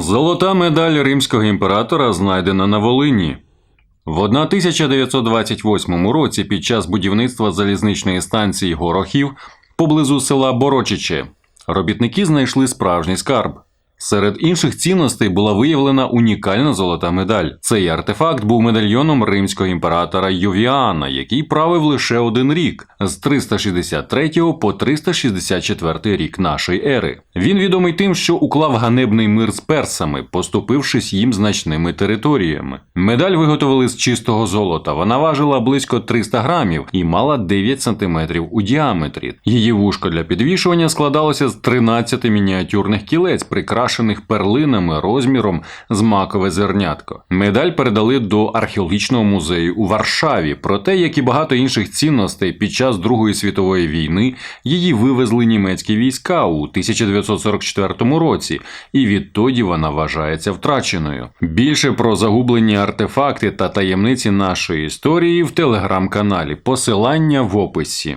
Золота медаль римського імператора знайдена на Волині. В 1928 році під час будівництва залізничної станції Горохів поблизу села Борочиче робітники знайшли справжній скарб. Серед інших цінностей була виявлена унікальна золота медаль. Цей артефакт був медальйоном римського імператора Ювіана, який правив лише один рік з 363 по 364 рік нашої ери. Він відомий тим, що уклав ганебний мир з персами, поступившись їм значними територіями. Медаль виготовили з чистого золота. Вона важила близько 300 грамів і мала 9 сантиметрів у діаметрі. Її вушко для підвішування складалося з 13 мініатюрних кілець, прикрашених перлинами розміром з макове зернятко. Медаль передали до археологічного музею у Варшаві. Проте, як і багато інших цінностей, під час Другої світової війни її вивезли німецькі війська у 1944 році, і відтоді вона вважається втраченою. Більше про загублені артефакти та таємниці нашої історії в телеграм-каналі. Посилання в описі.